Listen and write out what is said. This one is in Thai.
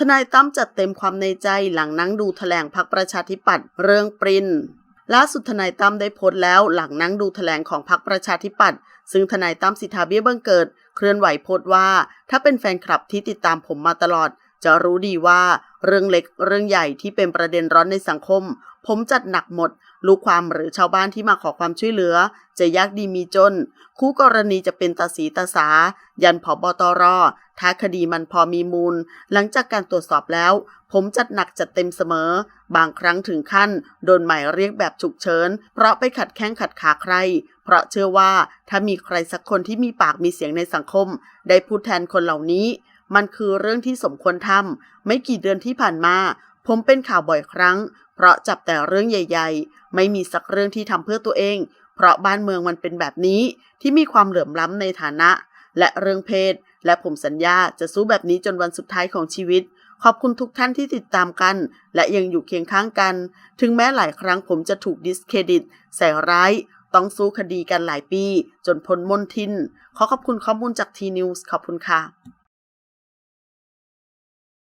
ทนายตั้มจัดเต็มความในใจหลังนั่งดูแถลงพักประชาธิปัตย์เรื่องปรินล่าสุดทนายตั้มได้โพสต์แล้วหลังนั่งดูแถลงของพักประชาธิปัตย์ซึ่งทนายตั้มสิทธาเบี้ยบังเกิด เคลื่อนไหวโพสต์ว่า ถ้าเป็นแฟนคลับที่ติดตามผมมาตลอด จะรู้ดีว่าเรื่องเล็กเรื่องใหญ่ที่เป็นประเด็นร้อนในสังคม ผมจัดหนักหมด ลูกความหรือชาวบ้านที่มาขอความช่วยเหลือ จะยากดีมีจน คู่กรณีจะเป็นตาสีตาสา ยันผอบอตรถ้าคดีมันพอมีมูล หลังจากการตรวจสอบแล้ว ผมจัดหนักจัดเต็มเสมอ บางครั้งถึงขั้น โดนหมายเรียกแบบฉุกเฉิน เพราะไปขัดแข้งขัดขาใคร เพราะเชื่อว่าถ้ามีใครสักคนที่มีปากมีเสียงในสังคม ได้พูดแทนคนเหล่านี้ มันคือเรื่องที่สมควรทำไม่กี่เดือนที่ผ่านมา ผมเป็นข่าวบ่อยครั้ง เพราะจับแต่เรื่องใหญ่ ๆ ไม่มีสักเรื่องที่ทำเพื่อตัวเอง เพราะบ้านเมืองมันเป็นแบบนี้ที่มีความเหลื่อมล้ำในฐานะ และเรื่องเพศ และผมสัญญาจะสู้แบบนี้จนวันสุดท้ายของชีวิต ขอบคุณทุกท่านที่ติดตามกัน และยังอยู่เคียงข้างกัน ถึงแม้หลายครั้งผมจะถูกดิสเครดิตใส่ร้ายต้องสู้คดีกันหลายปี จนพ้นมนทิน ขอขอบคุณข้อมูลจากทีนิวส์ขอบคุณค่ะ